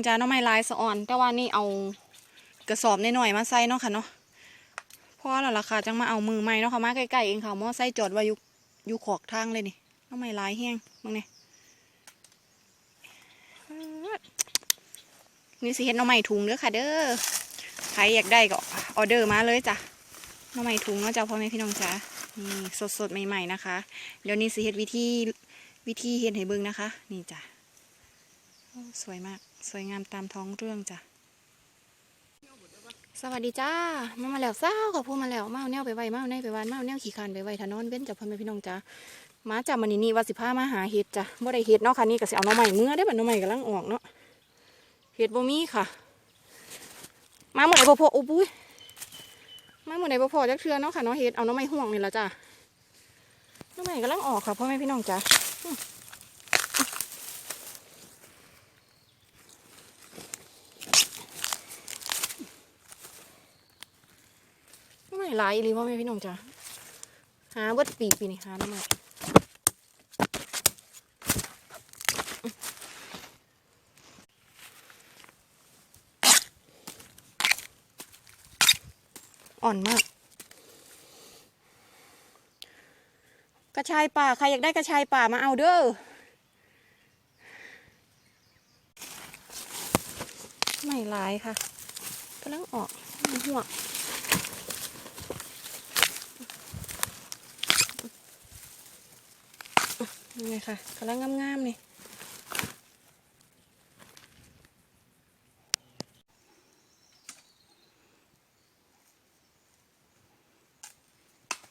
องจ้าน้องไม้ลายสะอ่อน แต่ว่านี่เอากระสอบนหน่อยมาใส่เนาะค่ะเนาะเพราะแล้วล่ะค่ะจังมาเอามือใหม่เนาะค่ะมาใกล้ๆเองค่ะมอใส่จอดไว้อยู่อยู่ขอกทางเลยนี่น้องไม้ลายแห้งมึงเนี่ยนี่สิเห็ดน้องไม้ถุงเด้อค่ะ เด้อใครอยากได้ก็ออเดอร์มาเลยจ้ะน้องไม้ถุงเนาะจ้าพ่อแม่พี่น้องจ้านี่สดๆใหม่ๆนะคะ เดี๋ยวนี้สิเฮ็ดวิธีวิธีเฮ็ดให้เบิ่งนะคะ นี่จ้ะสวยมาก สวยงามตามท้องเรื่องจ้ะ สวัสดีจ้า มามาแล้วเศร้าขอพูดมาแล้วมาเอาแนวไปไว้มาเอาแนวไปวานมาเอาแนวขี่คานไปไว้ถนนเว้นจ้ะพ่อแม่พี่น้องจ้ามาจากมันนี่ว่าสิพามาหาเห็ดจ้ะบ่ได้เห็ดเนาะค่ะนี่ก็สิเอาน่อใหม่เมื่อได้บัดน่อใหม่กำลังออกเนาะเห็ดบ่มีค่ะ มาเมื่อไหร่บ่พออุ๊บุ้ยมาเมื่อไหร่บ่พอจักเทื่อเนาะค่ะเนาะเห็ดเอาน่อใหม่ห่วงนี่ละจ้ะน่อใหม่กำลังออกค่ะพ่อแม่พี่น้องจ้า หลายอีลีพ่อแม่พี่น้องจ้ะหาเบิดปีปีนี่หาได้ไหมอ่อนมาก กระชายป่า ใครอยากได้กระชายป่ามาเอาเด้อไม่หลายค่ะกำลังออกหัว ไงค่ะกำลังงามๆนี่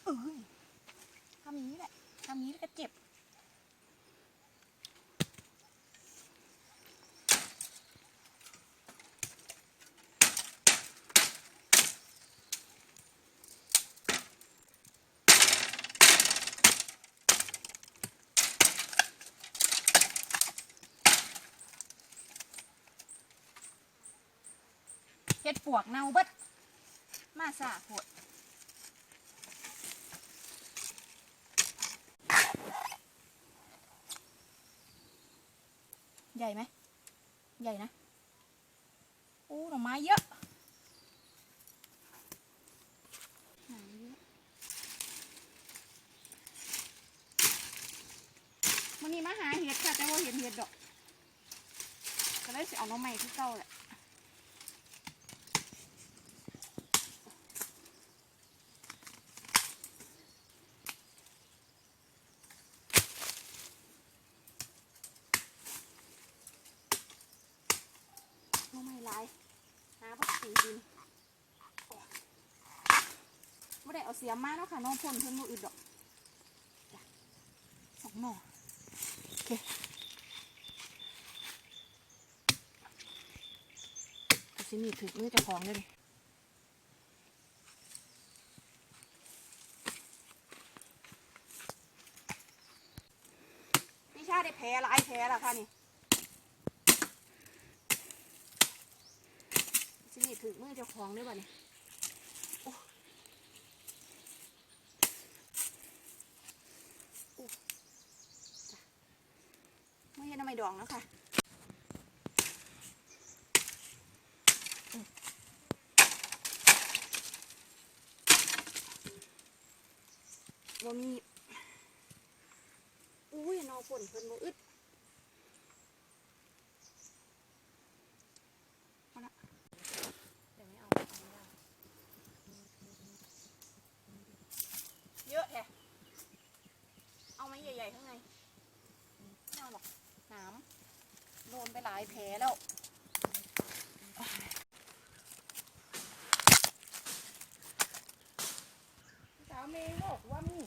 เอ้ยทำอย่างนี้แหละทำอย่างนี้แล้วก็เจ็บ เฮ็ดปวกเน่าเบิดมาสาโพดใหญ่ไหมใหญ่นะอ้หน่อไม้เยอะหน่อไม้เยอะมันนี้มาหาเห็ดค่ะ แต่ว่าเห็นเห็ดดอก ก็เลยสิเอาหน้องใหม่ที่เก่าแหละ น้องไม่ลายหาพักสีดิน ไม่ได้เอาเสียมมาแล้วค่ะน้องพ่นเพิ่นมืออึดดอกสองหน่อโอเคเอาสิมีถึกมือจะของเลยดิพี่ชาได้แพ้หลายแพ้แล้วค่ะนี่สินี่ถือมือเจ้าของด้วยบ่เนี่ยโอ้โอ้จ้ะไม่เห็นทำไม ดองแล้วค่ะบ่มี อุ้ยนอฝนเพิ่นบ่อึด แต่ไม่เอาเอาไม่ได้เยอะแฮะเอาไม้ใหญ่ๆข้างในไม่เอาหรอกหน้ำโดนไปหลายแผลแล้วสาวเมย์บอกว่ามี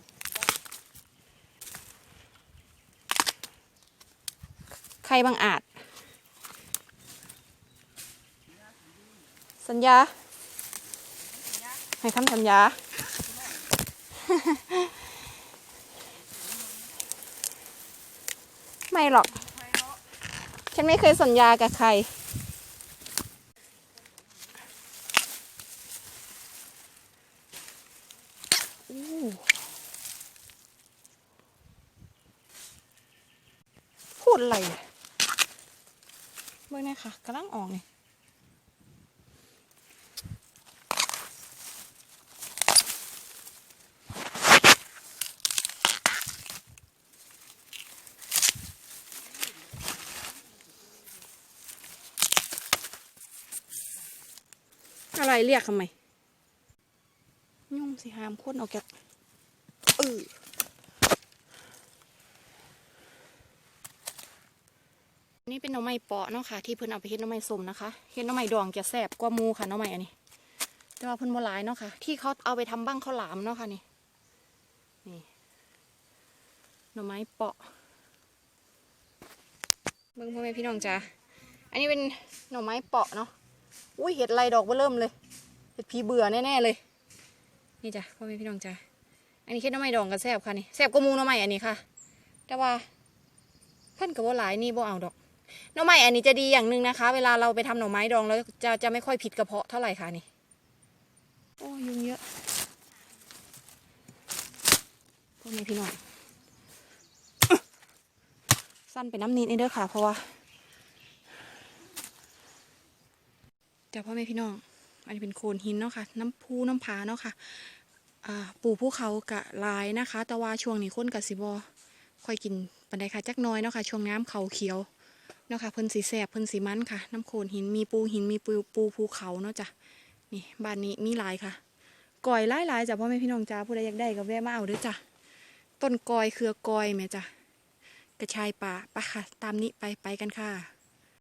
ใครบางอาจ สัญญา ให้คำสัญญา ไม่หรอก ฉันไม่เคยสัญญากับใคร พูดอะไรเบิ่งหนี่อยค่ะกำลังออกนี่ อะไรเรียกทำไม ยุ่งสิหามคนออกจากเออนี่เป็นหน่อไม้เปาะเนาะค่ะ ที่เพิ่นเอาไปเฮ็ดหน่อไม้ส้มนะคะเฮ็ดหน่อไม้ดองจะแซ่บกว่ามูค่ะหน่อไม้อันนี้ แต่ว่าเพิ่นบ่หลายเนาะค่ะ ที่เขาเอาไปทำบ้างข้าวหลามเนาะค่ะนี่นี่หน่อไม้เปาะเบิ่งพ่อแม่พี่น้องจ้าอันนี้เป็นหน่อไม้เปาะเนาะ อุ้ยเห็ดไรดอกเบ้อเริ่มเลย เห็ดผีเบื่อแน่ๆเลย นี่จ้ะพ่อแม่พี่น้องจ้ะอันนี้แค่น้ำไม้ดองกับแซบค่ะนี่แซบกว่ามูหน้ำไม้อันนี้ค่ะ แต่ว่าเพิ่นกับว่าหลายนี่บ่เอาดอกหน้ำไม้อันนี้จะดีอย่างหนึ่งนะคะ เวลาเราไปทำหน่อไม้ดองแล้วจะจะไม่ค่อยผิดกระเพาะเท่าไหร่ค่ะนี่ โอ้ยุงเยอะพ่อแม่พี่น้องสั้นไปน้ำนิดนี่เด้อค่ะเพราะว่า จ้ะพ่อแม่พี่น้อง อันนี้เป็นโขนหินเนาะค่ะ น้ำพูน้ำผาเนาะค่ะอ่าปูภูเขากะลายนะคะ แต่ว่าช่วงนี้คนกะสิบอค่อยกินปันไดค่ะจักน้อยเนาะค่ะช่วงน้ำเขาเขียวเนาะค่ะเพิ่นสีแสบเพิ่นสีมันค่ะ น้ำโขนหินมีปูหินมีปูปูภูเขาเนาะจ้ะนี่บ้านนี้มีหลายค่ะก่อยหลายหลายจ้ะพ่อแม่พี่น้องจ้าผู้ใดอยากได้ก็แวะมาเอาเด้อจ้ะต้นกอยเครือกอยแม่จ้ะกระชายป่าปะค่ะ ตามนี้ไปไปกันค่ะ